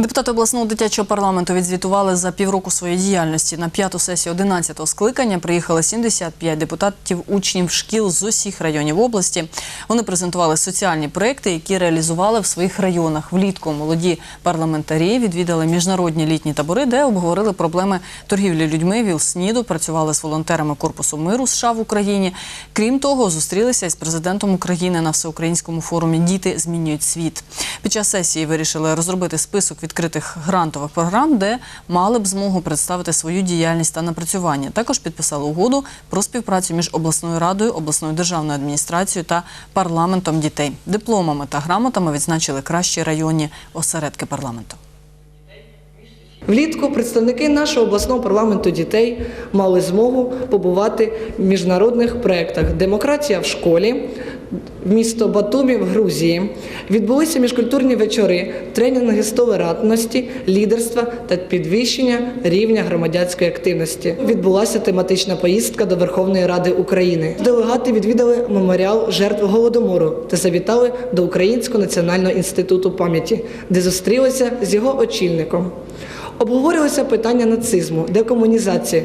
Депутати обласного дитячого парламенту відзвітували за півроку своєї діяльності. На п'яту сесію 11-го скликання приїхали 75 депутатів учнів шкіл з усіх районів області. Вони презентували соціальні проекти, які реалізували в своїх районах. Влітку молоді парламентарі відвідали міжнародні літні табори, де обговорили проблеми торгівлі людьми, ВІЛ-СНІДу, працювали з волонтерами Корпусу миру США в Україні. Крім того, зустрілися із президентом України на всеукраїнському форумі Діти змінюють світ. Під час сесії вирішили розробити список відкритих грантових програм, де мали б змогу представити свою діяльність та напрацювання. Також підписали угоду про співпрацю між обласною радою, обласною державною адміністрацією та парламентом дітей. Дипломами та грамотами відзначили кращі районні осередки парламенту. Влітку представники нашого обласного парламенту дітей мали змогу побувати в міжнародних проєктах Демократія в школі, місто Батумі в Грузії. Відбулися міжкультурні вечори, тренінги з толерантності, лідерства та підвищення рівня громадянської активності. Відбулася тематична поїздка до Верховної Ради України. Делегати відвідали меморіал жертв голодомору та завітали до Українського національного інституту пам'яті, де зустрілися з його очільником. Обговорювалися питання нацизму, декомунізації